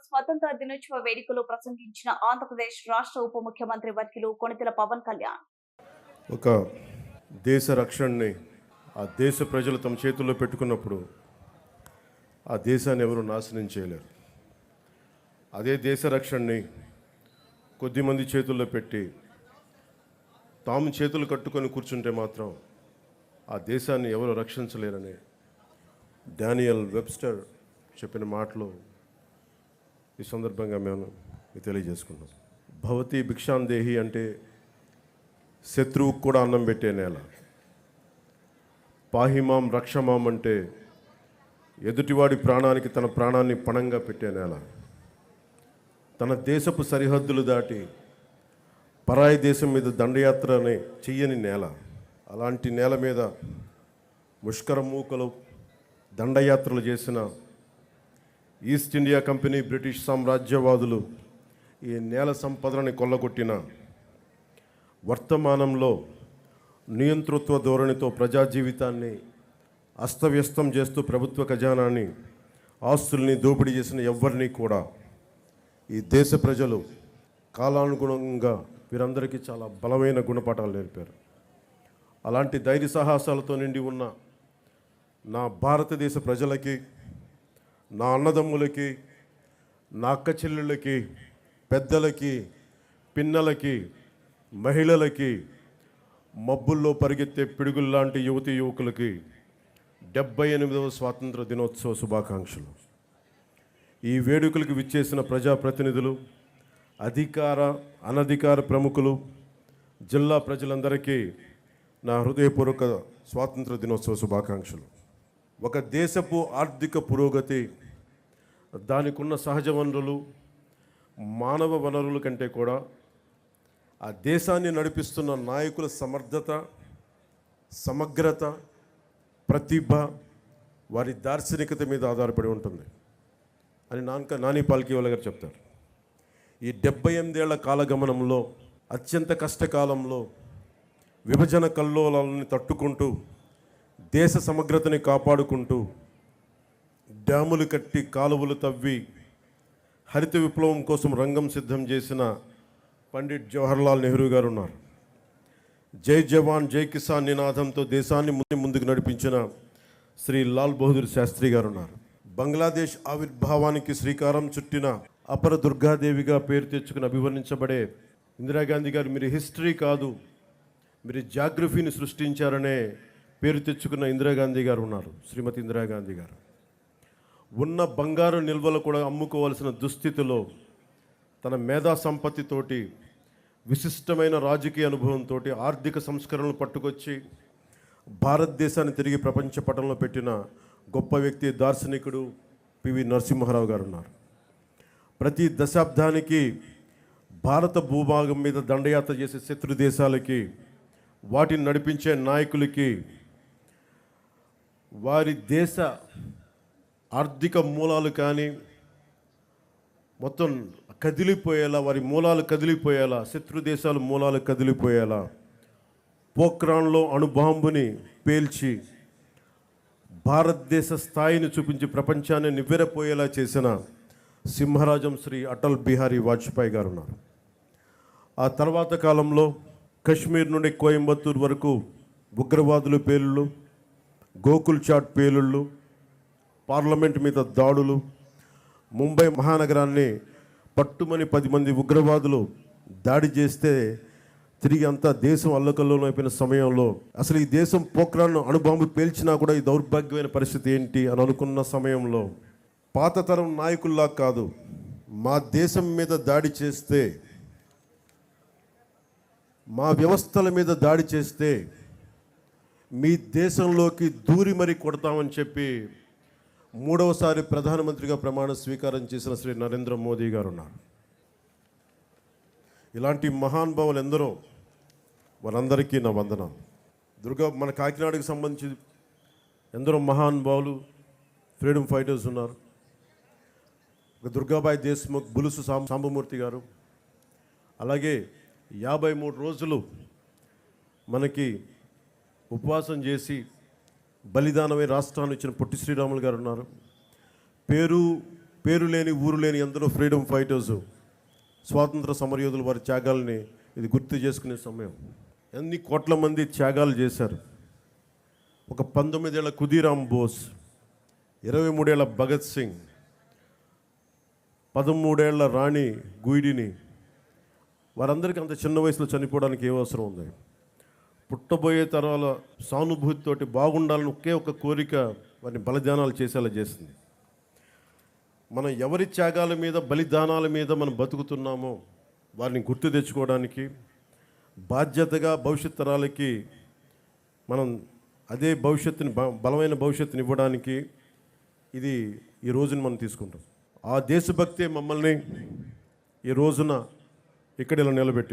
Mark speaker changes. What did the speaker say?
Speaker 1: స్వతంత్ర దినోత్సవ వేడుకలో ప్రసంగించిన ఆంధ్రప్రదేశ్ రాష్ట్ర ఉప ముఖ్యమంత్రి వర్కిలు కొణితెల పవన్ కళ్యాణ్.
Speaker 2: ఒక దేశ రక్షణని ఆ దేశ ప్రజలు తమ చేతుల్లో పెట్టుకున్నప్పుడు ఆ దేశాన్ని ఎవరు నాశనం చేయలేరు. అదే దేశ రక్షణని కొద్దిమంది చేతుల్లో పెట్టి తాము చేతులు కట్టుకొని కూర్చుంటే మాత్రం ఆ దేశాన్ని ఎవరు రక్షించలేరని డానియల్ వెబ్స్టర్ చెప్పిన మాటలు ఈ సందర్భంగా మేము తెలియజేసుకున్నాం. భవతి భిక్షాందేహి అంటే శత్రువుకు కూడా అన్నం పెట్టే నేల. పాహిమాం రక్షమాం అంటే ఎదుటివాడి ప్రాణానికి తన ప్రాణాన్ని పణంగా పెట్టే నేల. తన దేశపు సరిహద్దులు దాటి పరాయి దేశం మీద దండయాత్రని చెయ్యని నేల. అలాంటి నేల మీద ముష్కర మూకలు దండయాత్రలు చేసిన ఈస్ట్ ఇండియా కంపెనీ బ్రిటిష్ సామ్రాజ్యవాదులు ఈ నేల సంపదలని కొల్లగొట్టిన వర్తమానంలో నియంతృత్వ ధోరణితో ప్రజా జీవితాన్ని అస్తవ్యస్తం చేస్తూ ప్రభుత్వ ఖజానాన్ని ఆస్తుల్ని దోపిడీ చేసిన ఎవరిని కూడా ఈ దేశ ప్రజలు కాలానుగుణంగా వీరందరికీ చాలా బలమైన గుణపాఠాలు నేర్పారు. అలాంటి ధైర్య సాహసాలతో నిండి ఉన్న నా భారతదేశ ప్రజలకి నా అన్నదమ్ములకి నా అక్క చెల్లెళ్ళకి పెద్దలకి పిన్నలకి మహిళలకి మబ్బుల్లో పరిగెత్తే పిడుగుల్లాంటి యువతి యువకులకి డెబ్బై ఎనిమిదవ స్వాతంత్ర దినోత్సవ శుభాకాంక్షలు. ఈ వేడుకలకు విచ్చేసిన ప్రజాప్రతినిధులు అధికార అనధికార ప్రముఖులు జిల్లా ప్రజలందరికీ నా హృదయపూర్వక స్వాతంత్ర దినోత్సవ శుభాకాంక్షలు. ఒక దేశపు ఆర్థిక పురోగతి దానికున్న సహజ వనరులు మానవ వనరుల కంటే కూడా ఆ దేశాన్ని నడిపిస్తున్న నాయకుల సమర్థత సమగ్రత ప్రతిభ వారి దార్శనికత మీద ఆధారపడి ఉంటుంది అని నాన్క నాని పాల్కీవాల గారు చెప్తారు. ఈ డెబ్బై ఎనిమిదేళ్ళ కాలగమనంలో అత్యంత కష్టకాలంలో విభజన కల్లోలాలని తట్టుకుంటూ దేశ సమగ్రతని కాపాడుకుంటూ డ్యాములు కట్టి కాలువలు తవ్వి హరిత విప్లవం కోసం రంగం సిద్ధం చేసిన పండిట్ జవహర్లాల్ నెహ్రూ గారు ఉన్నారు. జై జవాన్ జై కిసాన్ నినాదంతో దేశాన్ని ముందు ముందుకు నడిపించిన శ్రీ లాల్ బహదూర్ శాస్త్రి గారు ఉన్నారు. బంగ్లాదేశ్ ఆవిర్భావానికి శ్రీకారం చుట్టిన అపర దుర్గాదేవిగా పేరు తెచ్చుకుని అభివర్ణించబడే ఇందిరాగాంధీ గారు మీరు హిస్టరీ కాదు మీరు జాగ్రఫీని సృష్టించారనే పేరు తెచ్చుకున్న ఇందిరాగాంధీ గారు ఉన్నారు. శ్రీమతి ఇందిరాగాంధీ గారు. ఉన్న బంగారు నిల్వలు కూడా అమ్ముకోవాల్సిన దుస్థితిలో తన మేధా సంపత్తితోటి విశిష్టమైన రాజకీయ అనుభవంతో ఆర్థిక సంస్కరణలు పట్టుకొచ్చి భారతదేశాన్ని తిరిగి ప్రపంచ పటంలో పెట్టిన గొప్ప వ్యక్తి దార్శనికుడు పివి నరసింహారావు గారు ఉన్నారు ప్రతి దశాబ్దానికి భారత భూభాగం మీద దండయాత్ర చేసే శత్రు దేశాలకి వాటిని నడిపించే నాయకులకి వారి దేశ ఆర్థిక మూలాలు కానీ మొత్తం కదిలిపోయేలా వారి మూలాలు కదిలిపోయేలా శత్రు దేశాల మూలాలు కదిలిపోయేలా పోక్రాన్లో అణుబాంబుని పేల్చి భారతదేశ స్థాయిని చూపించి ప్రపంచాన్ని నివ్వెరపోయేలా చేసిన సింహరాజం శ్రీ అటల్ బిహారీ వాజ్పేయి గారు ఉన్నారు. ఆ తర్వాత కాలంలో కశ్మీర్ నుండి కోయంబత్తూర్ వరకు ఉగ్రవాదులు పేలుళ్ళు గోకుల్ చాట్ పేలుళ్ళు పార్లమెంట్ మీద దాడులు ముంబై మహానగరాన్ని పట్టుమని పది మంది ఉగ్రవాదులు దాడి చేస్తే తిరిగి అంతా దేశం అల్లకల్లోలం అయిపోయిన సమయంలో అసలు ఈ దేశం పోఖ్రాన్ను అణుబాంబు పేల్చినా కూడా ఈ దౌర్భాగ్యమైన పరిస్థితి ఏంటి అని అనుకున్న సమయంలో పాత తరం నాయకుల్లా కాదు మా దేశం మీద దాడి చేస్తే మా వ్యవస్థల మీద దాడి చేస్తే మీ దేశంలోకి దూరి మరి కొడతామని చెప్పి మూడవసారి ప్రధానమంత్రిగా ప్రమాణ స్వీకారం చేసిన శ్రీ నరేంద్ర మోదీ గారు ఉన్నారు ఇలాంటి మహానుభావులు ఎందరో వారందరికీ నా వందనాలు. దుర్గా మన కాకినాడకి సంబంధించి ఎందరో మహానుభావులు ఫ్రీడమ్ ఫైటర్స్ ఉన్నారు. ఒక దుర్గాబాయి దేశ్ముఖ్ బులుసు సాం సాంబమూర్తి గారు. అలాగే యాభై మూడు రోజులు మనకి ఉపవాసం చేసి బలిదానమే రాష్ట్రాన్ని ఇచ్చిన పొట్టి శ్రీరాములు గారు ఉన్నారు. పేరు పేరు లేని ఊరు లేని ఎందరో ఫ్రీడమ్ ఫైటర్స్ స్వాతంత్ర సమరయోధులు వారి త్యాగాల్ని ఇది గుర్తు చేసుకునే సమయం. ఎన్ని కోట్ల మంది త్యాగాలు చేశారు. ఒక పంతొమ్మిదేళ్ళ కుదీరామ్ బోస్ ఇరవై మూడేళ్ళ భగత్ సింగ్ పదమూడేళ్ళ రాణి గుయిడిని వారందరికీ అంత చిన్న వయసులో చనిపోవడానికి ఏ అవసరం ఉంది? పుట్టబోయే తరాల సానుభూతితోటి బాగుండాలని ఒకే ఒక కోరిక వారిని బలిదానాలు చేసేలా చేసింది. మనం ఎవరి త్యాగాల మీద బలిదానాల మీద మనం బతుకుతున్నామో వారిని గుర్తు తెచ్చుకోవడానికి బాధ్యతగా భవిష్యత్ తరాలకి మనం అదే భవిష్యత్తుని బ- బలమైన భవిష్యత్తుని ఇవ్వడానికి ఇది ఈ రోజుని మనం తీసుకుంటాం. ఆ దేశభక్తే మమ్మల్ని ఈ రోజున ఇక్కడ ఇలా నిలబెట్టింది.